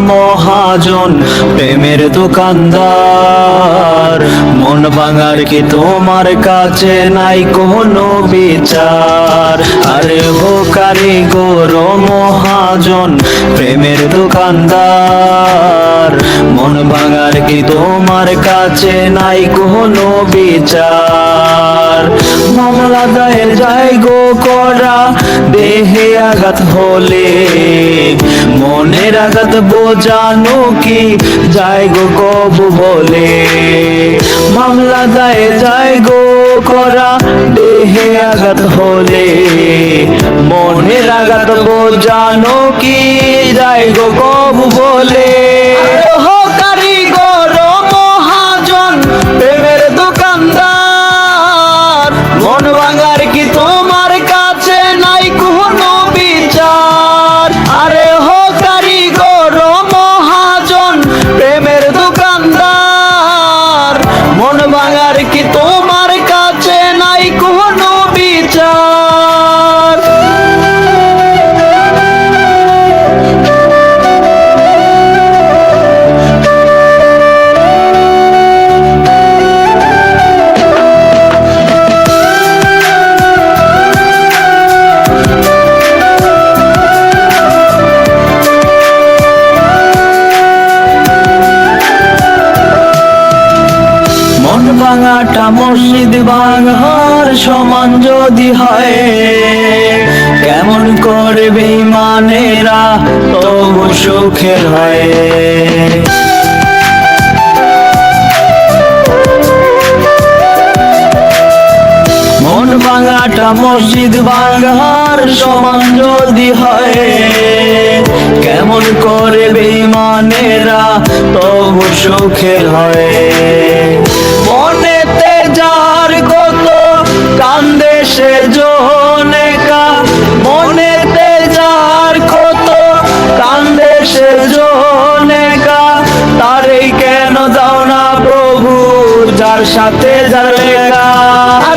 মহাজন, প্রেমের দোকানদার। মন ভাঙার কি তোমার কাছে নাই কোনো বিচার? আরে হো কারিগর মহাজন, প্রেমের দোকানদার। মন ভাঙার কি তোমার কাছে নাই কোনো বিচার? মামলা দায়ের যাই গো করা, দেহে আঘাত হলে। মনের আঘাত বোঝানো কি? যায় গো কবু বলে। মামলা দায়ের যায় গো করা দেহে আঘাত হলে। মনের আঘাত বোঝানো কি? যায় গো কবু বলে। মন ভাঙার কি তোমার তোমার কাছে নাই কোনো ভাঙাটা মসজিদ ভাঙার সমান যদি হয়, কেমন করে বেমানেরা তবু সুখের হয়? মন ভাঙাটা মসজিদ ভাঙার সমান যদি হয়, কেমন করে বেমানেরা তবু সুখের হয়? যার সাথে যার লেখা